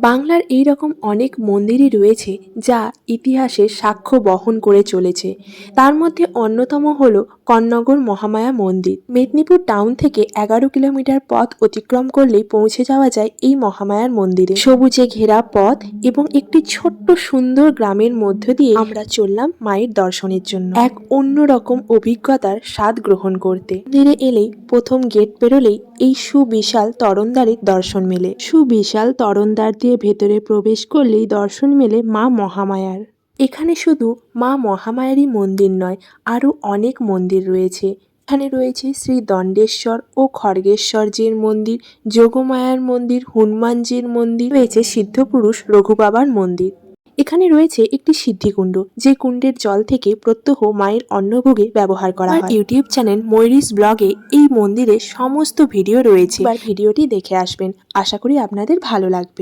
বাংলার এই রকম অনেক মন্দিরই রয়েছে যা ইতিহাসে সাক্ষ্য বহন করে চলেছে। তার মধ্যে অন্যতম হল কন্নগর মহামায়া মন্দির। মেদিনীপুর টাউন থেকে এগারো কিলোমিটার পথ অতিক্রম করলেই পৌঁছে যাওয়া যায় এই মহামায়ার মন্দিরে। সবুজে ঘেরা পথ এবং একটি ছোট্ট সুন্দর গ্রামের মধ্য দিয়ে আমরা চললাম মায়ের দর্শনের জন্য। এক অন্যরকম অভিজ্ঞতার স্বাদ গ্রহণ করতে। মন্দিরে এলেই প্রথম গেট পেরোলেই এই সুবিশাল তরণদ্বারের দর্শন মেলে। সুবিশাল তরণদ্বার দিয়ে ভেতরে প্রবেশ করলেই দর্শন মেলে মা মহামায়ার। এখানে শুধু মা মহামায়ারই মন্দির নয়, আরও অনেক মন্দির রয়েছে। এখানে রয়েছে শ্রী দণ্ডেশ্বর ও খড়গেশ্বরজির মন্দির, যোগমায়ার মন্দির, হনুমানজির মন্দির, রয়েছে সিদ্ধপুরুষ রঘুবাবার মন্দির। এখানে রয়েছে একটি সিদ্ধিকুণ্ড যে কুণ্ডের জল থেকে প্রত্যহ মায়ের অন্নভোগে ব্যবহার করা হয়। ইউটিউব চ্যানেল ময়ূরিস ব্লগে এই মন্দিরের সমস্ত ভিডিও রয়েছে। ভিডিওটি দেখে আসবেন। আশা করি আপনাদের ভালো লাগবে।